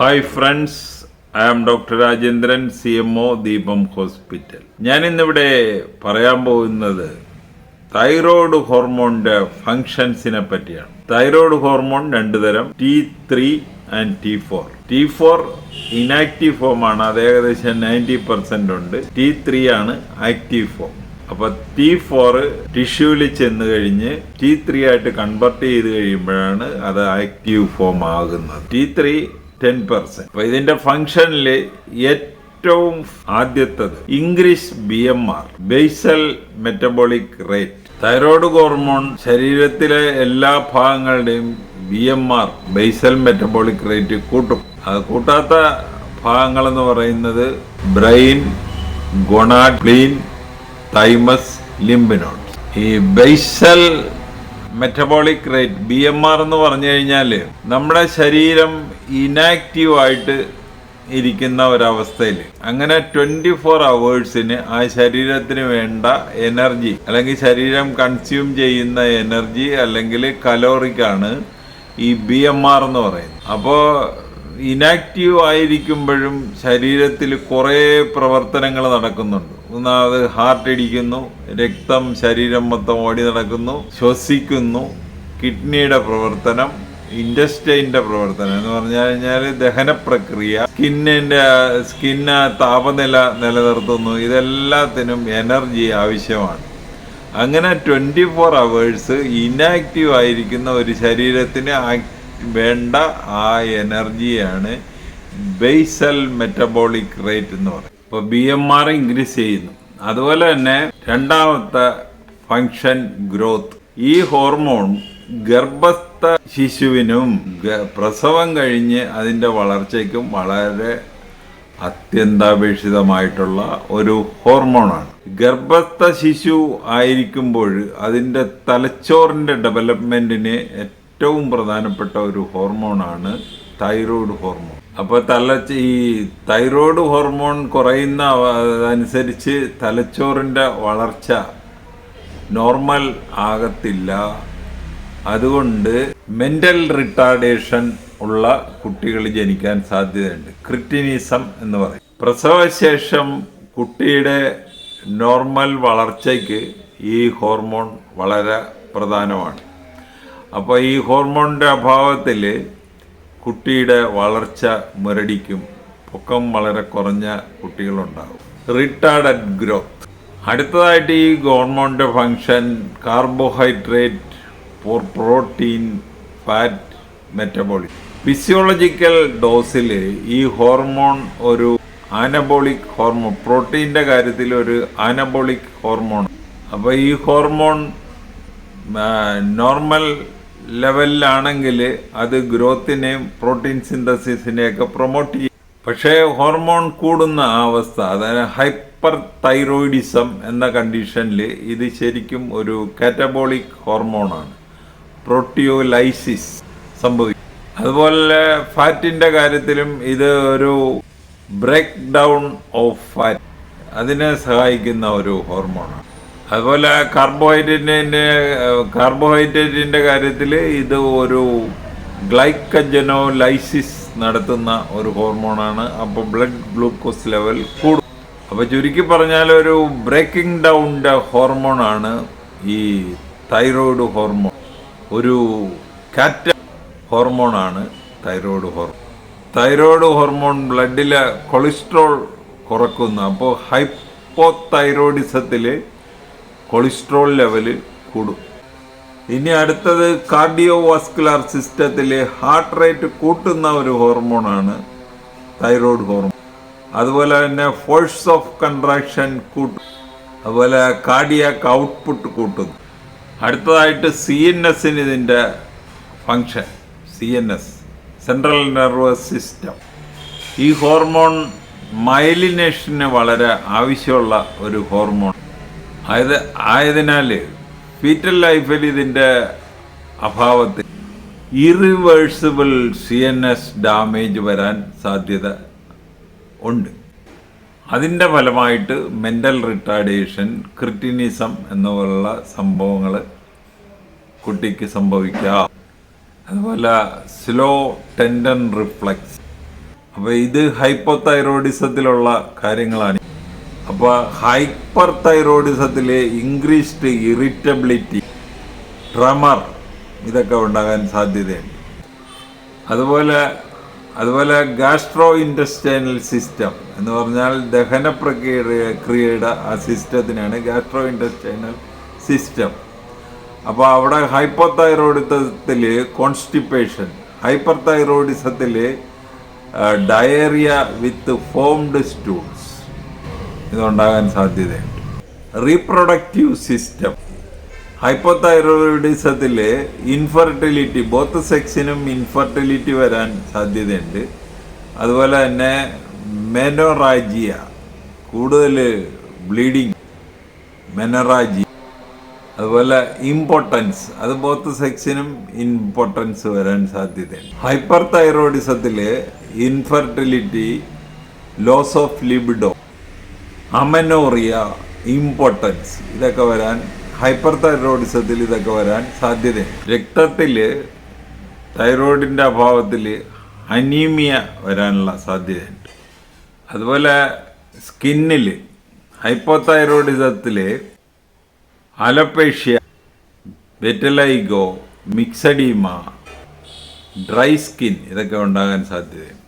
Hi friends I am doctor Rajendran C M O Deepam hospital ഞാൻ ഇന്നിവിടെ പറയാൻ പോകുന്നത് തൈറോയ്ഡ് ഹോർമോണിന്റെ ഫങ്ഷൻസിനെ പറ്റിയാണ്. തൈറോയ്ഡ് ഹോർമോൺ രണ്ടു തരം T three and T four T four inactive form ആണ് അത് ഏകദേശം നയന്റി പെർസെന്റ് ഉണ്ട്. ടി ത്രീ ആണ് ആക്റ്റീവ് ഫോം അപ്പൊ ടി ഫോർ ടിഷ്യൂവിൽ ചെന്ന് കഴിഞ്ഞ് ടി ത്രീ ആയിട്ട് കൺവെർട്ട് ചെയ്ത് കഴിയുമ്പോഴാണ് അത് ആക്റ്റീവ് ഫോം ആകുന്നത്. ടി ത്രീ ടെൻ പെർസെന്റ് അപ്പൊ ഇതിന്റെ ഫംഗ്ഷനിൽ ഏറ്റവും ആദ്യത്തത് English B M R basal metabolic rate thyroid hormone ശരീരത്തിലെ എല്ലാ ഭാഗങ്ങളുടെയും B M R basal metabolic rate കൂട്ടും. അത് കൂട്ടാത്ത ഭാഗങ്ങൾ എന്ന് പറയുന്നത് brain gonad spleen thymus lymph node ഈ basal metabolic rate B M R എന്ന് പറഞ്ഞു കഴിഞ്ഞാൽ നമ്മുടെ ശരീരം ഇനാക്റ്റീവ് ആയിട്ട് ഇരിക്കുന്ന ഒരവസ്ഥയിൽ അങ്ങനെ ട്വന്റി ഫോർ അവേഴ്സിന് ആ ശരീരത്തിന് വേണ്ട എനർജി അല്ലെങ്കിൽ ശരീരം കൺസ്യൂം ചെയ്യുന്ന എനർജി അല്ലെങ്കിൽ കലോറിക്കാണ് ഈ ബി എം ആർ എന്ന് പറയുന്നത്. അപ്പോൾ ഇനാക്റ്റീവ് ആയിരിക്കുമ്പോഴും ശരീരത്തിൽ കുറേ പ്രവർത്തനങ്ങൾ നടക്കുന്നുണ്ട്. ഒന്നാമത് ഹാർട്ട് ഇടിക്കുന്നു രക്തം ശരീരം മൊത്തം ഓടി നടക്കുന്നു ശ്വസിക്കുന്നു. കിഡ്നിയുടെ പ്രവർത്തനം ഇൻഡസ്റ്റൈന്റെ പ്രവർത്തനം എന്ന് പറഞ്ഞു കഴിഞ്ഞാൽ ദഹന പ്രക്രിയ സ്കിന്നിന്റെ സ്കിന്ന താപനില നിലനിർത്തുന്നു. ഇതെല്ലാത്തിനും എനർജി ആവശ്യമാണ്. അങ്ങനെ ട്വന്റി ഫോർ അവേഴ്സ് ഇനാക്റ്റീവ് ആയിരിക്കുന്ന ഒരു ശരീരത്തിന് വേണ്ട ആ എനർജിയാണ് ബേസൽ മെറ്റബോളിക് റേറ്റ് എന്ന് പറയും ഇപ്പോൾ ബി എം ആർ ഇൻക്രീസ് ചെയ്യുന്നു. അതുപോലെ തന്നെ രണ്ടാമത്തെ ഫങ്ഷൻ ഗ്രോത്ത് ഈ ഹോർമോൺ ഗർഭസ്ഥ ശിശുവിനും പ്രസവം കഴിഞ്ഞ് അതിന്റെ വളർച്ചയ്ക്കും വളരെ അത്യന്താപേക്ഷിതമായിട്ടുള്ള ഒരു ഹോർമോണാണ് ഗർഭസ്ഥ ശിശു ആയിരിക്കുമ്പോൾ അതിന്റെ തലച്ചോറിന്റെ ഡെവലപ്മെന്റിന് ഏറ്റവും പ്രധാനപ്പെട്ട ഒരു ഹോർമോണാണ് തൈറോയ്ഡ് ഹോർമോൺ അപ്പോൾ തല ഈ തൈറോയ്ഡ് ഹോർമോൺ കുറയുന്ന അനുസരിച്ച് തലച്ചോറിന്റെ വളർച്ച നോർമൽ ആകത്തില്ല. അതുകൊണ്ട് മെന്റൽ റിട്ടാർഡേഷൻ ഉള്ള കുട്ടികൾ ജനിക്കാൻ സാധ്യതയുണ്ട്. ക്രിറ്റിനിസം എന്ന് പറയും. പ്രസവശേഷം കുട്ടിയുടെ നോർമൽ വളർച്ചയ്ക്ക് ഈ ഹോർമോൺ വളരെ പ്രധാനമാണ്. അപ്പോൾ ഈ ഹോർമോണിന്റെ അഭാവത്തിൽ കുട്ടിയുടെ വളർച്ച മുരടിക്കും. പൊക്കം വളരെ കുറഞ്ഞ കുട്ടികളുണ്ടാകും. റിട്ടാർഡഡ് ഗ്രോത്ത് അടുത്തതായിട്ട് ഈ ഹോർമോണിന്റെ function carbohydrate protein fat metabolic physiological ഡോസിൽ ഈ ഹോർമോൺ ഒരു ആനബോളിക് ഹോർമോൺ പ്രോട്ടീന്റെ കാര്യത്തിൽ ഒരു ആനബോളിക് ഹോർമോൺ അപ്പോൾ ഈ ഹോർമോൺ നോർമൽ ലെവലിലാണെങ്കിൽ അത് ഗ്രോത്തിനെയും പ്രോട്ടീൻ സിന്തസിസിനെയൊക്കെ പ്രൊമോട്ട് ചെയ്യും. പക്ഷേ ഹോർമോൺ കൂടുന്ന അവസ്ഥ അതായത് ഹൈപ്പർ തൈറോയിഡിസം എന്ന കണ്ടീഷനിൽ ഇത് ശരിക്കും ഒരു കാറ്റബോളിക് ഹോർമോണാണ്. പ്രോട്ടിയോലൈസിസ് സംഭവിക്കും. അതുപോലെ ഫാറ്റിന്റെ കാര്യത്തിലും ഇത് ഒരു ബ്രേക്ക് ഡൗൺ ഓഫ് ഫാറ്റ് അതിനെ സഹായിക്കുന്ന ഒരു ഹോർമോണാണ്. അതുപോലെ കാർബോഹൈഡ്രേറ്റിന്റെ കാർബോഹൈഡ്രേറ്റിന്റെ കാര്യത്തിൽ ഇത് ഒരു ഗ്ലൈക്കജനോലൈസിസ് നടത്തുന്ന ഒരു ഹോർമോണാണ് അപ്പോൾ ബ്ലഡ് ഗ്ലൂക്കോസ് ലെവൽ കൂടും. അപ്പോൾ ചുരുക്കി പറഞ്ഞാൽ ഒരു ബ്രേക്കിംഗ് ഡൗണിന്റെ ഹോർമോണാണ് ഈ തൈറോയ്ഡ് ഹോർമോൺ ഒരു കാറ്റ ഹോർമോണാണ് തൈറോയ്ഡ് ഹോർമോൺ തൈറോയ്ഡ് ഹോർമോൺ ബ്ലഡിലെ കൊളസ്ട്രോൾ കുറക്കുന്നു. അപ്പോൾ ഹൈപ്പോ തൈറോയിഡിസത്തിൽ കൊളസ്ട്രോൾ ലെവൽ കൂടും. ഇനി അടുത്തത് കാർഡിയോ വാസ്കുലാർ സിസ്റ്റത്തിലെ ഹാർട്ട് റേറ്റ് കൂട്ടുന്ന ഒരു ഹോർമോണാണ് തൈറോയ്ഡ് ഹോർമോൺ. അതുപോലെ തന്നെ ഫോഴ്സ് ഓഫ് കൺട്രാക്ഷൻ കൂട്ടും. അതുപോലെ കാർഡിയാക്ക് ഔട്ട്പുട്ട് കൂട്ടുന്നു. അടുത്തതായിട്ട് സി എൻ എസിന് ഇതിന്റെ function C N S central nervous system. ഈ ഹോർമോൺ മൈലിനേഷന് വളരെ ആവശ്യമുള്ള ഒരു ഹോർമോൺ. ആയത് ആയതിനാൽ ഫീറ്റൽ ലൈഫിൽ ഇതിന്റെ അഭാവത്തിൽ irreversible C N S damage വരാൻ സാധ്യത ഉണ്ട്. അതിന്റെ ഫലമായിട്ട് മെന്റൽ റിട്ടാർഡേഷൻ ക്രിറ്റിനിസം എന്നുള്ള സംഭവങ്ങൾ കുട്ടിക്ക് സംഭവിക്കാം. അതുപോലെ സ്ലോ ടെൻഡൻ റിഫ്ലക്സ്. അപ്പോൾ ഇത് ഹൈപ്പോതൈറോയിഡിസത്തിലുള്ള കാര്യങ്ങളാണ്. അപ്പോൾ ഹൈപ്പർ തൈറോയിഡിസത്തിലെ ഇൻക്രീസ്ഡ് ഇറിറ്റബിലിറ്റി ട്രമർ ഇതൊക്കെ ഉണ്ടാകാൻ സാധ്യതയുണ്ട്. അതുപോലെ അതുപോലെ ഗാസ്ട്രോ ഇന്റസ്റ്റൈനൽ സിസ്റ്റം എന്ന് പറഞ്ഞാൽ ദഹന പ്രക്രിയ ക്രിയയുടെ ആ സിസ്റ്റത്തിനാണ് ഗാസ്ട്രോ ഇന്റസ്റ്റൈനൽ സിസ്റ്റം. അപ്പോൾ അവിടെ ഹൈപ്പർ തൈറോയിഡിസത്തിൽ കോൺസ്റ്റിപ്പേഷൻ ഹൈപ്പർ തൈറോയിഡിസത്തിൽ ഡയറിയ വിത്ത് ഫോംഡ് സ്റ്റൂൾസ്. ഇതുണ്ടാകാൻ സാധ്യതയുണ്ട്. റീപ്രൊഡക്റ്റീവ് സിസ്റ്റം ഹൈപ്പോതൈറോയിഡിസത്തിൽ ഇൻഫെർട്ടിലിറ്റി ബോത്ത് സെക്സിനും ഇൻഫെർട്ടിലിറ്റി വരാൻ സാധ്യതയുണ്ട്. അതുപോലെ തന്നെ മെനോറാജിയ കൂടുതൽ ബ്ലീഡിങ് മെനറാജി അതുപോലെ ഇമ്പോർട്ടൻസ് അത് ബോത്ത് സെക്സിനും ഇമ്പോർട്ടൻസ് വരാൻ സാധ്യതയുണ്ട്. Hyper തൈറോയിഡിസത്തിൽ infertility loss of libido amenorrhoea importance ഇതൊക്കെ വരാൻ ഹൈപ്പർ തൈറോയിഡിസത്തിൽ ഇതൊക്കെ വരാൻ സാധ്യതയുണ്ട്. രക്തത്തിൽ തൈറോയിഡിന്റെ അഭാവത്തിൽ അനീമിയ വരാനുള്ള സാധ്യതയുണ്ട്. അതുപോലെ സ്കിന്നിൽ ഹൈപ്പോതൈറോയിഡിസത്തിൽ അലപ്പേഷ്യ വെറ്റലൈഗോ മിക്സഡീമ ഡ്രൈ സ്കിൻ ഇതൊക്കെ ഉണ്ടാകാൻ സാധ്യതയുണ്ട്.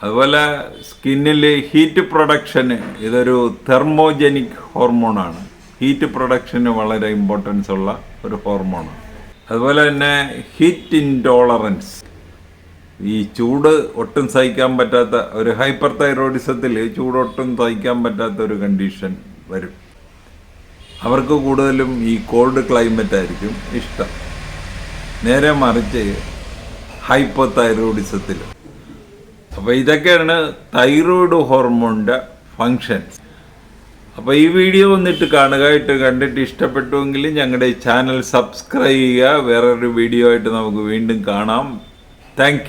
അതുപോലെ സ്കിന്നിൽ ഹീറ്റ് പ്രൊഡക്ഷന് ഇതൊരു തെർമോജനിക് ഹോർമോണാണ് ഹീറ്റ് പ്രൊഡക്ഷന് വളരെ ഇമ്പോർട്ടൻസ് ഉള്ള ഒരു ഹോർമോണാണ് അതുപോലെ തന്നെ ഹീറ്റ് ഇൻടോളറൻസ് ഈ ചൂട് ഒട്ടും സഹിക്കാൻ പറ്റാത്ത ഒരു ഹൈപ്പർ തൈറോയിഡിസത്തിൽ ചൂട് ഒട്ടും സഹിക്കാൻ പറ്റാത്ത ഒരു കണ്ടീഷൻ വരും. അവർക്ക് കൂടുതലും ഈ കോൾഡ് ക്ലൈമറ്റ് ആയിരിക്കും ഇഷ്ടം. നേരെ മറിച്ച് ഹൈപ്പർ തൈറോയിഡിസത്തിൽ അപ്പോൾ ഇതൊക്കെയാണ് തൈറോയിഡ് ഹോർമോണിന്റെ ഫങ്ഷൻസ് അപ്പോൾ ഈ വീഡിയോ വന്നിട്ട് കാണുക ഇട്ട് കണ്ടിട്ട് ഇഷ്ടപ്പെട്ടുവെങ്കിൽ ഞങ്ങളുടെ ഈ ചാനൽ സബ്സ്ക്രൈബ് ചെയ്യുക. വേറൊരു വീഡിയോ ആയിട്ട് നമുക്ക് വീണ്ടും കാണാം. താങ്ക്